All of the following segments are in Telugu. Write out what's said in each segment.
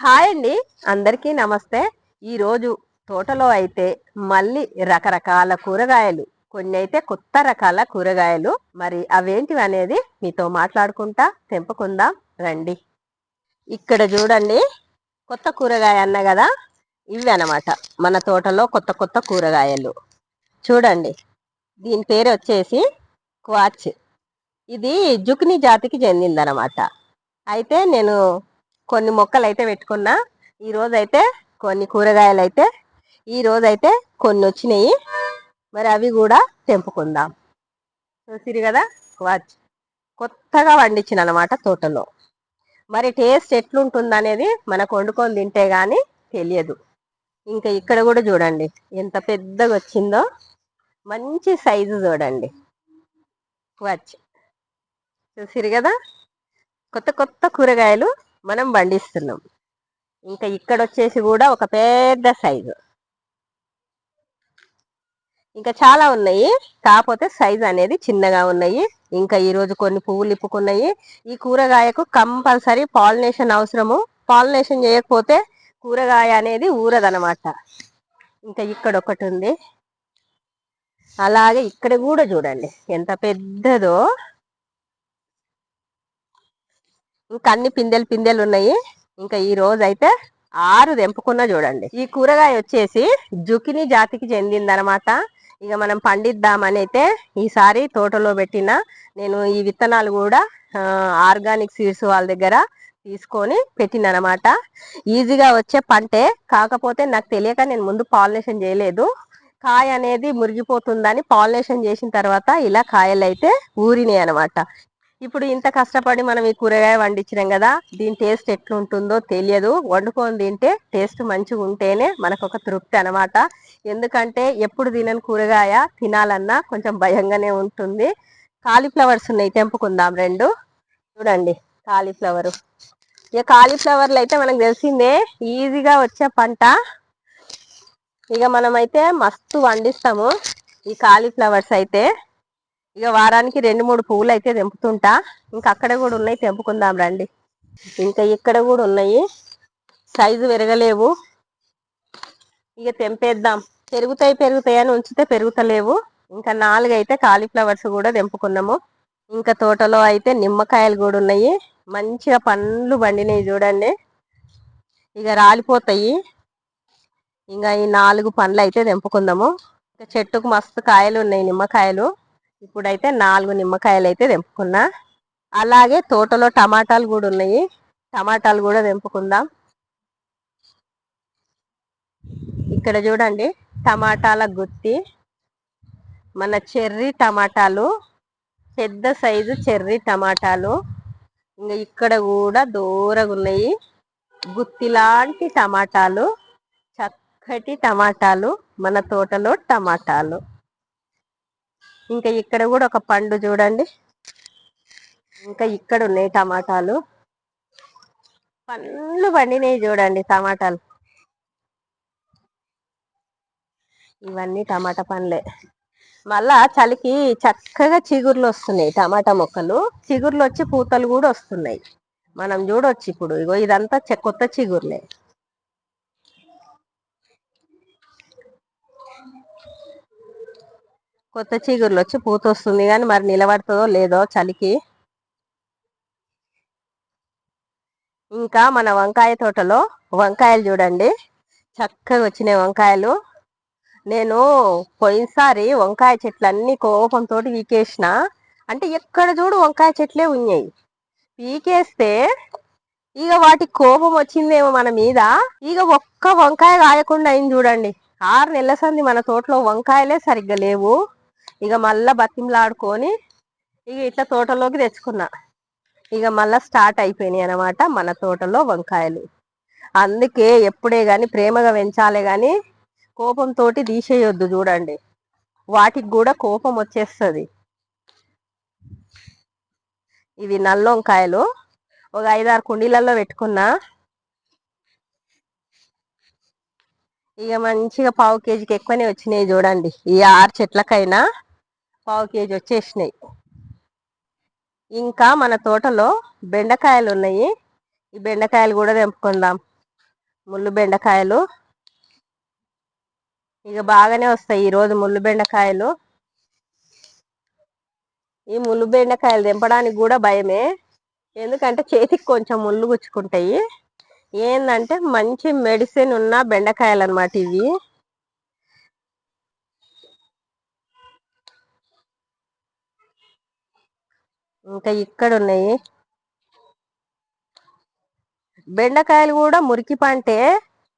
హాయ్ అండి. అందరికీ నమస్తే. ఈరోజు తోటలో అయితే మళ్ళీ రకరకాల కూరగాయలు కొన్ని అయితే కొత్త రకాల కూరగాయలు. మరి అవేంటివి అనేది మీతో మాట్లాడుకుంటా తెంపుకుందాం. రండి. ఇక్కడ చూడండి కొత్త కూరగాయ అన్న కదా? ఇవి అనమాట మన తోటలో కొత్త కొత్త కూరగాయలు. చూడండి దీని పేరు వచ్చేసి క్వాచ్. ఇది జుక్ని జాతికి చెందిందనమాట. అయితే నేను కొన్ని మొక్కలు అయితే పెట్టుకున్నా ఈ రోజు అయితే కొన్ని కూరగాయలు అయితే ఈ రోజు అయితే కొన్ని వచ్చినాయి. మరి అవి కూడా తెంపుకుందాం. చూసిరు కదా? వాచ్. కొత్తగా వండించిన అనమాట తోటలో. మరి టేస్ట్ ఎట్లుంటుంది అనేది మనకు వండుకొని తింటే కానీ తెలియదు. ఇంకా ఇక్కడ కూడా చూడండి ఎంత పెద్దగా వచ్చిందో మంచి సైజు చూడండి. వాచ్. చూసిరు కదా? కొత్త కొత్త కూరగాయలు మనం పండిస్తున్నాం ఇంకా ఇక్కడ వచ్చేసి కూడా ఒక పెద్ద సైజు. ఇంకా చాలా ఉన్నాయి. కాకపోతే సైజు అనేది చిన్నగా ఉన్నాయి. ఇంకా ఈరోజు కొన్ని పువ్వులు ఇప్పుకున్నాయి. ఈ కూరగాయకు కంపల్సరీ పాలినేషన్ అవసరము. పాలినేషన్ చేయకపోతే కూరగాయ అనేది ఊరదనమాట. ఇంకా ఇక్కడ ఒకటి ఉంది అలాగే ఇక్కడ కూడా చూడండి. ఎంత పెద్దదో ఇంకా అన్ని పిందెలు పిందెలు ఉన్నాయి. ఇంకా ఈ రోజు అయితే ఆరు తెంపుకున్నా చూడండి. ఈ కూరగాయ వచ్చేసి జుకిని జాతికి చెందిందనమాట. ఇక మనం పండిద్దామని అయితే ఈసారి తోటలో పెట్టిన నేను ఈ విత్తనాలు కూడా ఆర్గానిక్ సీడ్స్ వాళ్ళ దగ్గర తీసుకొని పెట్టిననమాట ఈజీగా వచ్చే పంటే కాకపోతే నాకు తెలియక నేను ముందు పాలినేషన్ చేయలేదు. కాయ అనేది మురిగిపోతుందని పాలినేషన్ చేసిన తర్వాత ఇలా కాయలు అయితే ఊరినాయి అనమాట. ఇప్పుడు ఇంత కష్టపడి మనం ఈ కూరగాయ వండించినాం కదా దీని టేస్ట్ ఎట్లుంటుందో తెలియదు. వండుకొని తింటే టేస్ట్ మంచిగా ఉంటేనే మనకు ఒక తృప్తి అనమాట ఎందుకంటే ఎప్పుడు తినని కూరగాయ తినాలన్నా కొంచెం భయంగానే ఉంటుంది. కాలీఫ్లవర్స్ ఉన్నాయి తెంపుకుందాం రెండు. చూడండి కాలీఫ్లవర్. ఇక కాలీఫ్లవర్లు అయితే మనకు తెలిసిందే ఈజీగా వచ్చే పంట. ఇక మనమైతే మస్తు వండిస్తాము ఈ కాలీఫ్లవర్స్ అయితే. ఇక వారానికి రెండు మూడు పువ్వులు అయితే తెంపుతుంటా. ఇంకా అక్కడ కూడా ఉన్నాయి తెంపుకుందాం రండి. ఇంకా ఇక్కడ కూడా ఉన్నాయి. సైజు పెరగలేవు. ఇక తెంపేద్దాం. పెరుగుతాయి పెరుగుతాయి అని ఉంచితే పెరుగుతలేవు. ఇంకా నాలుగు అయితే కాలీఫ్లవర్స్ కూడా తెంపుకున్నాము. ఇంకా తోటలో అయితే నిమ్మకాయలు కూడా ఉన్నాయి. మంచిగా పండ్లు పండినాయి చూడండి. ఇక రాలిపోతాయి. ఇంకా ఈ నాలుగు పండ్లు అయితే తెంపుకుందాము. ఇంకా చెట్టుకు మస్తు కాయలు ఉన్నాయి నిమ్మకాయలు. ఇప్పుడైతే నాలుగు నిమ్మకాయలు అయితే తెంపుకున్నా. అలాగే తోటలో టమాటాలు కూడా ఉన్నాయి. టమాటాలు కూడా తెంపుకుందాం. ఇక్కడ చూడండి టమాటాల గుత్తి మన చెర్రీ టమాటాలు పెద్ద సైజు చెర్రీ టమాటాలు. ఇంకా ఇక్కడ కూడా దూరగా ఉన్నాయి. గుత్తి లాంటి టమాటాలు చక్కటి టమాటాలు మన తోటలో టమాటాలు. ఇంకా ఇక్కడ కూడా ఒక పండు చూడండి. ఇంకా ఇక్కడ ఉన్నాయి టమాటాలు. పండ్లు పండినాయి చూడండి టమాటాలు. ఇవన్నీ టమాటా పండ్లే. మళ్ళా చలికి చక్కగా చిగుర్లు వస్తున్నాయి టమాటా మొక్కలు. చిగుర్లు వచ్చి పూతలు కూడా వస్తున్నాయి. మనం చూడొచ్చు ఇప్పుడు. ఇగో ఇదంతా కొత్త చిగుర్లే. కొత్త చీగుర్లు వచ్చి పూత వస్తుంది కానీ మరి నిలబడుతుందో లేదో చలికి. ఇంకా మన వంకాయ తోటలో వంకాయలు చూడండి. చక్కగా వచ్చినాయి వంకాయలు. నేను పోయినసారి వంకాయ చెట్లు అన్ని కోపంతో వీకేసిన అంటే ఎక్కడ చూడు వంకాయ చెట్లే ఉన్నాయి పీకేస్తే ఇక వాటి కోపం వచ్చిందేమో మన మీద. ఇక ఒక్క వంకాయ కాయకుండా అయింది చూడండి. ఆరు నెలల సంది మన తోటలో వంకాయలే సరిగ్గా లేవు. ఇక మళ్ళా బతిమలాడుకొని ఇక ఇట్లా తోటలోకి తెచ్చుకున్నా. ఇక మళ్ళా స్టార్ట్ అయిపోయినాయి అనమాట మన తోటలో వంకాయలు. అందుకే ఎప్పుడే కానీ ప్రేమగా పెంచాలే కానీ కోపంతో తీసేయొద్దు చూడండి. వాటికి కూడా కోపం వచ్చేస్తుంది. ఇవి నల్ల వంకాయలు. ఒక ఐదారు కుండీలలో పెట్టుకున్నా. ఇక మంచిగా పావు కేజీకి ఎక్కువనే వచ్చినాయి చూడండి. ఈ ఆరు చెట్లకైనా పావు కేజీ వచ్చేసినాయి. ఇంకా మన తోటలో బెండకాయలు ఉన్నాయి. ఈ బెండకాయలు కూడా తెంపుకుందాం. ముళ్ళు బెండకాయలు. ఇక బాగానే వస్తాయి ఈరోజు ముళ్ళు బెండకాయలు. ఈ ముళ్ళు బెండకాయలు తెంపడానికి కూడా భయమే. ఎందుకంటే చేతికి కొంచెం ముళ్ళు గుచ్చుకుంటాయి. ఏంటంటే మంచి మెడిసిన్ ఉన్న బెండకాయలు అనమాట ఇవి. ఇంకా ఇక్కడ ఉన్నాయి బెండకాయలు కూడా మురికి పంటే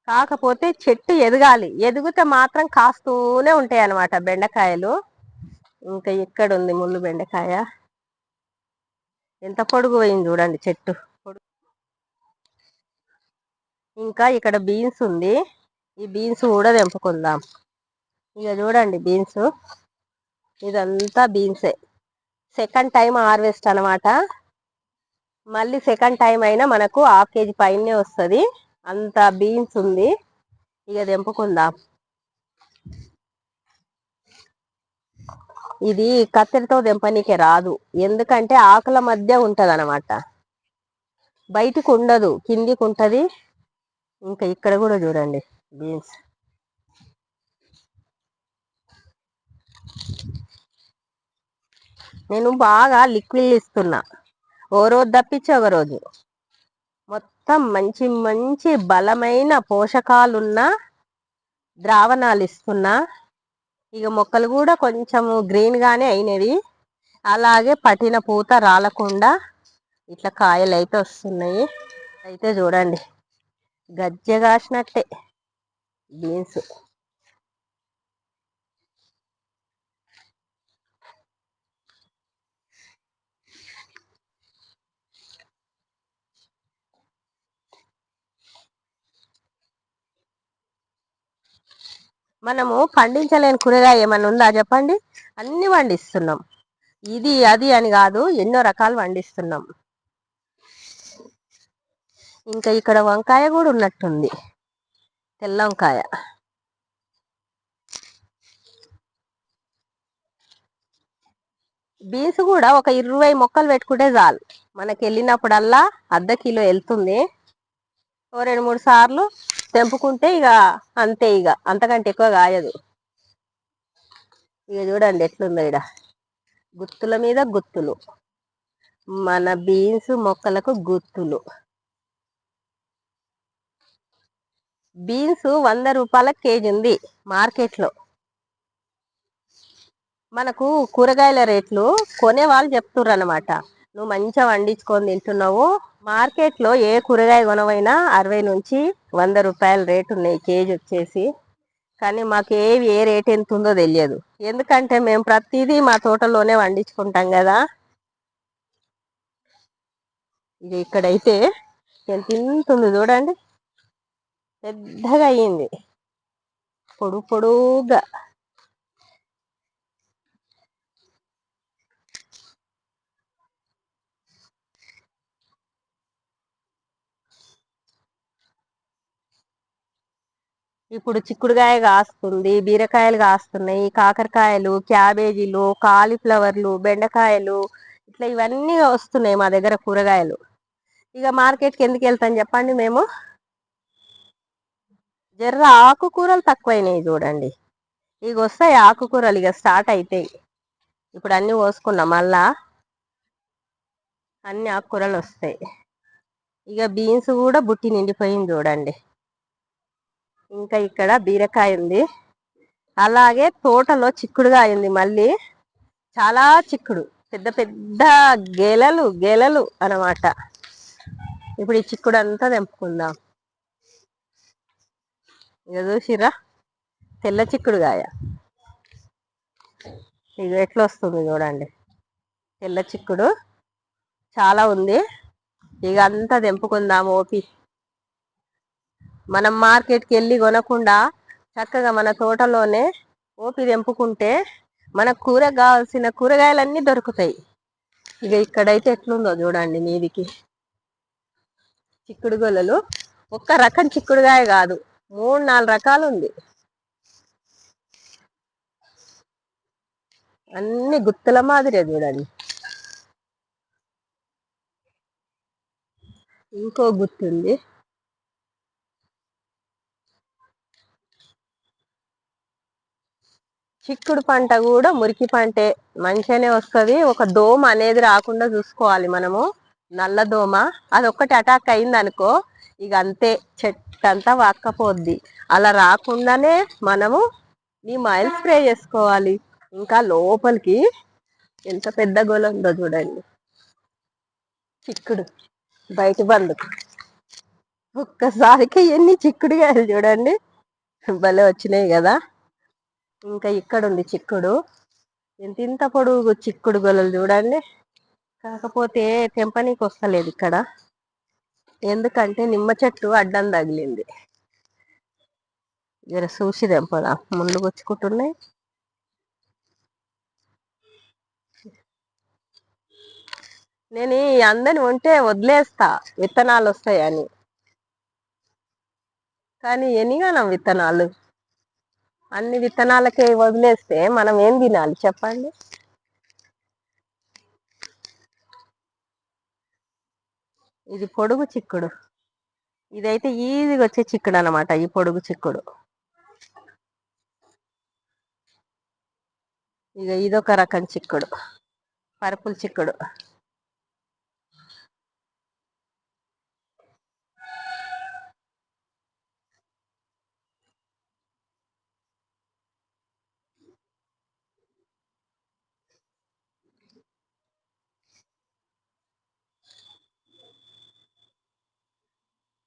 కాకపోతే చెట్టు ఎదగాలి. ఎదిగితే మాత్రం కాస్తూనే ఉంటాయి అన్నమాట బెండకాయలు. ఇంకా ఇక్కడ ఉంది ముళ్ళు బెండకాయ. ఎంత పొడుగు పోయింది చూడండి చెట్టు. ఇంకా ఇక్కడ బీన్స్ ఉంది. ఈ బీన్స్ కూడా తెంపుకుందాం. ఇక చూడండి బీన్స్. ఇదంతా బీన్సే. సెకండ్ టైం హార్వెస్ట్ అనమాట మళ్ళీ సెకండ్ టైం అయినా మనకు హాఫ్ కేజీ పైనే వస్తుంది. అంత బీన్స్ ఉంది. ఇక తెంపుకుందాం. ఇది కత్తెరతో తెంపనీకే రాదు. ఎందుకంటే ఆకుల మధ్య ఉంటుంది అనమాట బయటకు ఉండదు. కిందికి ఉంటుంది. ఇంకా ఇక్కడ కూడా చూడండి బీన్స్. నేను బాగా లిక్విడ్ ఇస్తున్నా. ఓ రోజు తప్పించి ఒక రోజు. మొత్తం మంచి మంచి బలమైన పోషకాలున్న ద్రావణాలు ఇస్తున్నా. ఇక మొక్కలు కూడా కొంచెము గ్రీన్గానే అయినవి. అలాగే పట్టిన పూత రాలకుండా ఇట్లా కాయలు అయితే వస్తున్నాయి. అయితే చూడండి. గజ్జె కాసినట్టే. బీన్స్. మనము పండించలేని కూరగాయ ఏమన్నా ఉందా చెప్పండి? అన్ని పండిస్తున్నాం ఇది అది అని కాదు ఎన్నో రకాలు పండిస్తున్నాం ఇంకా ఇక్కడ వంకాయ కూడా ఉన్నట్టుంది. తెల్ల వంకాయ. బీన్స్ కూడా ఒక ఇరవై మొక్కలు పెట్టుకుంటే చాలు. మనకి వెళ్ళినప్పుడల్లా అర్ధ కిలో వెళ్తుంది. ఓ రెండు మూడు సార్లు తెంపుకుంటే ఇక అంతే ఇక. అంతకంటే ఎక్కువ కాయదు. ఇక చూడండి ఎట్లుందో ఇడ గుత్తుల మీద గుత్తులు. మన బీన్స్ మొక్కలకు గుత్తులు. బీన్స్ వంద రూపాయల కేజీ ఉంది మార్కెట్లో. మనకు కూరగాయల రేట్లు కొనే వాళ్ళు చెప్తుర్రు అనమాట నువ్వు మంచిగా వండించుకొని తింటున్నావు. మార్కెట్లో ఏ కూరగాయ కొనవైనా అరవై నుంచి వంద రూపాయల రేటు ఉన్నాయి కేజీ వచ్చేసి. కానీ మాకు ఏవి ఏ రేట్ ఎంత ఉందో తెలియదు. ఎందుకంటే మేము ప్రతిదీ మా తోటలోనే వండించుకుంటాం కదా. ఇది ఇక్కడైతే ఎంత ఇంత ఉంది చూడండి. పెద్దగా అయ్యింది. పొడు పొడుగా ఇప్పుడు చిక్కుడుకాయ కాస్తుంది బీరకాయలు కాస్తున్నాయి కాకరకాయలు క్యాబేజీలు కాలీఫ్లవర్లు బెండకాయలు ఇట్లా ఇవన్నీ వస్తున్నాయి మా దగ్గర కూరగాయలు. ఇక మార్కెట్కి ఎందుకు వెళ్తాం చెప్పండి మేము? జర్ర ఆకుకూరలు తక్కువైనాయి చూడండి. ఇక వస్తాయి ఆకుకూరలు ఇక స్టార్ట్ అవుతాయి ఇప్పుడు అన్నీ పోసుకున్నాం మళ్ళా అన్ని ఆకుకూరలు వస్తాయి. ఇక బీన్స్ కూడా బుట్టి నిండిపోయింది చూడండి. ఇంకా ఇక్కడ బీరకాయ ఉంది. అలాగే తోటలో చిక్కుడుగా ఉంది మళ్ళీ. చాలా చిక్కుడు. పెద్ద పెద్ద గెలలు గేలలు అనమాట ఇప్పుడు ఈ చిక్కుడు అంతా తెంపుకుందాం. ఇక చూసిరా తెల్ల చిక్కుడుగాయ. ఇక ఎట్లా వస్తుంది చూడండి. తెల్ల చిక్కుడు. చాలా ఉంది. ఇక అంతా తెంపుకుందాం ఓపి. మనం మార్కెట్కి వెళ్ళి కొనకుండా చక్కగా మన తోటలోనే ఓపి తెంపుకుంటే మన కూర కావాల్సిన కూరగాయలన్నీ దొరుకుతాయి. ఇక ఇక్కడైతే ఎట్లుందో చూడండి మీదికి. చిక్కుడు గొల్లలు. ఒక్క రకం చిక్కుడుగాయ కాదు. మూడు నాలుగు రకాలు ఉంది. అన్ని గుత్తుల మాదిరే చూడండి. ఇంకో గుర్తుంది చిక్కుడు పంట కూడా మురికి పంటే మంచిగానే వస్తుంది. ఒక దోమ అనేది రాకుండా చూసుకోవాలి మనము. నల్ల దోమ. అది అటాక్ అయింది అనుకో ఇక అంతే చెట్టంతా వాక్కపోద్ది. అలా రాకుండానే మనము ఈ మైల్ స్ప్రే చేసుకోవాలి. ఇంకా లోపలికి ఎంత పెద్ద గోల ఉందో చూడండి. చిక్కుడు. బయట బందు. ఒక్కసారికి ఎన్ని చిక్కుడుగాయలు చూడండి. భలే వచ్చినాయి కదా. ఇంకా ఇక్కడ ఉంది చిక్కుడు. ఇంత ఇంత పొడుగు చిక్కుడు గొలలు చూడండి. కాకపోతే తెంపనీకి వస్తలేదు ఇక్కడ. ఎందుకంటే నిమ్మ చెట్టు అడ్డం తగిలింది. జర చూసి తెంపదా? ముందు వచ్చుకుంటున్నాయి నేను ఈ అందని ఉంటే వదిలేస్తా. విత్తనాలు వస్తాయని. కానీ ఎనిగానం విత్తనాలు. అన్ని విత్తనాలకే వదిలేస్తే మనం ఏం తినాలి? చెప్పండి. ఇది పొడుగు చిక్కుడు. ఇదైతే ఈజీగా వచ్చే చిక్కుడు అనమాట ఈ పొడుగు చిక్కుడు. ఇక ఇదొక రకం చిక్కుడు పరుపుల చిక్కుడు.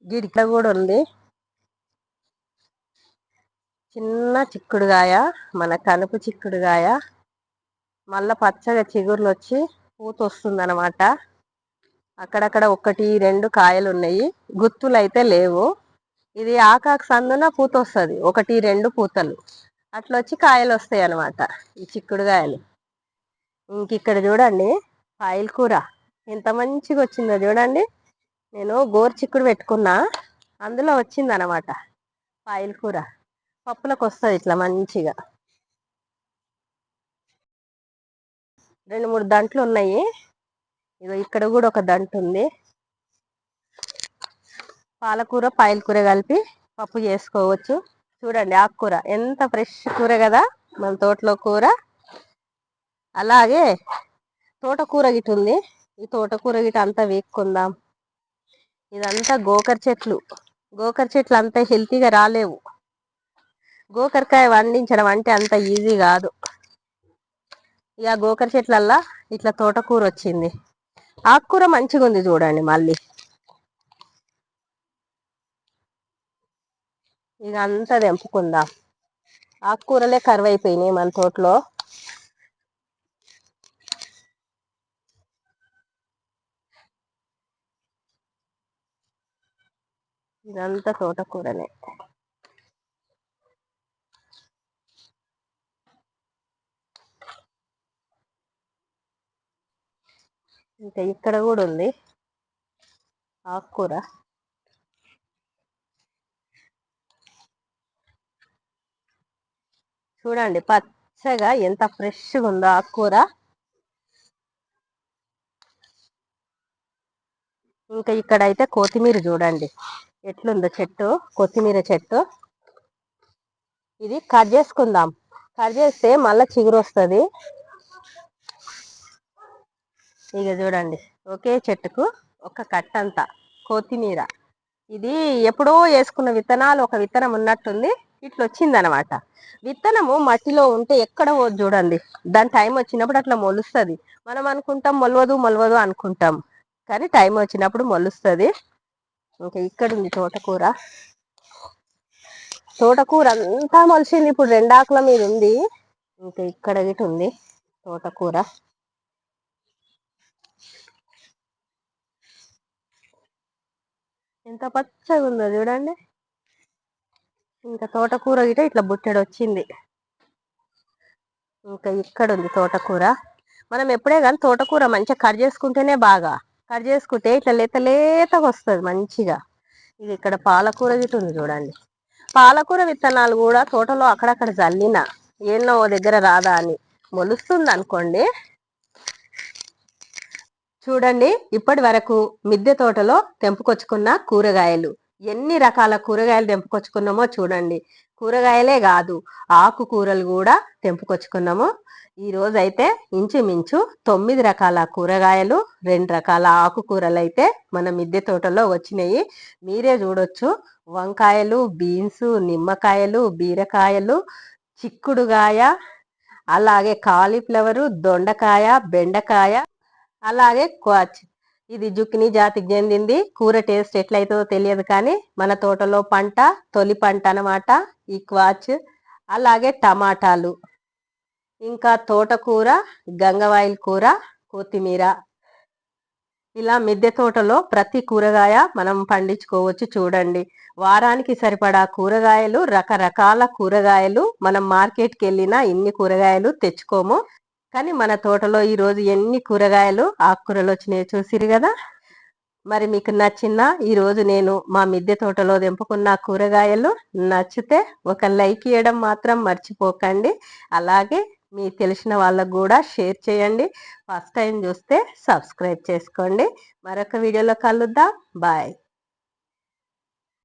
గిడిక కూడా ఉంది. చిన్న చిక్కుడుగాయ మన కనుపు చిక్కుడుగాయ మళ్ళా పచ్చగా చిగుర్లు వచ్చి పూత వస్తుంది అనమాట అక్కడక్కడ ఒకటి రెండు కాయలు ఉన్నాయి గుత్తులు అయితే లేవు. ఇది ఆకాకు సందున పూత వస్తుంది ఒకటి రెండు పూతలు. అట్లా వచ్చి కాయలు వస్తాయి అనమాట ఈ చిక్కుడుగాయలు. ఇంక ఇక్కడ చూడండి పాయల కూర. ఎంత మంచిగా వచ్చిందో చూడండి. నేను గోరు చిక్కుడు పెట్టుకున్నా అందులో వచ్చింది అనమాట పాయల కూర. పప్పులకు వస్తుంది ఇట్లా మంచిగా. రెండు మూడు దంట్లు ఉన్నాయి. ఇగో ఇక్కడ కూడా ఒక దంట్ ఉంది. పాలకూర పాయల కూర కలిపి పప్పు చేసుకోవచ్చు. చూడండి ఆకుకూర ఎంత ఫ్రెష్ కూర కదా మన తోటలో కూర. అలాగే తోటకూర గిట ఉంది ఈ తోటకూర గిట అంతా వేక్కుందాం. ఇదంతా గోకర చెట్లు. గోకర చెట్లు అంత హెల్తీగా రాలేవు. గోకరకాయ వండించడం అంటే అంత ఈజీ కాదు. ఇక గోకర చెట్లల్లా ఇట్లా తోటకూర వచ్చింది. ఆకుకూర మంచిగా ఉంది చూడండి మళ్ళీ. ఇక అంతా తెంపుకుందాం. ఆకుకూరలే కరువైపోయినాయి మన తోటలో. ఇదంతా తోటకూరనే. ఇంకా ఇక్కడ కూడా ఉంది. ఆకుకూర. చూడండి పచ్చగా ఎంత ఫ్రెష్గా ఉందో ఆకుకూర. ఇంకా ఇక్కడ అయితే కొత్తిమీర చూడండి. ఎట్లుందో చెట్టు కొత్తిమీర చెట్టు. ఇది కట్ చేసుకుందాం. కట్ చేస్తే మళ్ళీ చిగురు వస్తుంది. ఇక చూడండి. ఒకే చెట్టుకు ఒక కట్ట అంతా కొత్తిమీర. ఇది ఎప్పుడో వేసుకున్న విత్తనాలు ఒక విత్తనం ఉన్నట్టుంది. ఇట్లా వచ్చింది అనమాట విత్తనము మట్టిలో ఉంటే ఎక్కడ పోదు చూడండి. దాని టైం వచ్చినప్పుడు అట్లా మొలుస్తుంది. మనం అనుకుంటాం మొలవదు మొలవదు అనుకుంటాం. కానీ టైం వచ్చినప్పుడు మొలుస్తుంది. ఇంకా ఇక్కడ ఉంది తోటకూర. తోటకూర అంతా మలిసింది ఇప్పుడు రెండాకుల మీద ఉంది. ఇంకా ఇక్కడ గిట్ ఉంది తోటకూర. ఎంత పచ్చగా ఉందో చూడండి. ఇంకా తోటకూర గిట ఇట్లా బుట్టెడు వచ్చింది. ఇంకా ఇక్కడ ఉంది తోటకూర. మనం ఎప్పుడే కానీ తోటకూర మంచిగా కట్ చేసుకుంటేనే బాగా. కట్ చేసుకుంటే ఇట్లా లేత లేతగా వస్తుంది మంచిగా. ఇది ఇక్కడ పాలకూర గిట ఉంది చూడండి. పాలకూర విత్తనాలు కూడా తోటలో అక్కడక్కడ జల్లిన ఏన్నో ఓ దగ్గర రాదా అని మొలుస్తుంది అనుకోండి. చూడండి ఇప్పటి వరకు మిద్దె తోటలో తెంపుకొచ్చుకున్న కూరగాయలు. ఎన్ని రకాల కూరగాయలు తెంపుకొచ్చుకున్నామో చూడండి. కూరగాయలే కాదు ఆకుకూరలు కూడా తెంపుకొచ్చుకున్నాము. ఈరోజు అయితే ఇంచుమించు తొమ్మిది రకాల కూరగాయలు రెండు రకాల ఆకుకూరలు అయితే మన మిద్దె తోటలో వచ్చినాయి. మీరే చూడొచ్చు. వంకాయలు బీన్స్ నిమ్మకాయలు బీరకాయలు చిక్కుడుగాయ అలాగే కాలీఫ్లవరు దొండకాయ బెండకాయ అలాగే ఇది జుక్కిని జాతికి చెందింది. కూర టేస్ట్ ఎట్లయితుందో తెలియదు కానీ మన తోటలో పంట తొలి పంట అన్నమాట ఈ క్వాచ్ అలాగే టమాటాలు. ఇంకా తోటకూర గంగవాయిల్ కూర కొత్తిమీర. ఇలా మిద్దె తోటలో ప్రతి కూరగాయ మనం పండించుకోవచ్చు చూడండి. వారానికి సరిపడా కూరగాయలు రకరకాల కూరగాయలు మనం మార్కెట్కి వెళ్ళినా ఇన్ని కూరగాయలు తెచ్చుకోము కానీ మన తోటలో ఈరోజు ఎన్ని కూరగాయలు ఆకుకూరలు వచ్చినాయో చూసిరు కదా? మరి మీకు నచ్చిన ఈరోజు నేను మా మిద్దె తోటలో తెంపుకున్న కూరగాయలు నచ్చితే ఒక లైక్ ఇవ్వడం మాత్రం మర్చిపోకండి. అలాగే మీ తెలిసిన వాళ్ళకు కూడా షేర్ చేయండి. ఫస్ట్ టైం చూస్తే సబ్స్క్రైబ్ చేసుకోండి. మరొక వీడియోలో కలుద్దాం. బాయ్.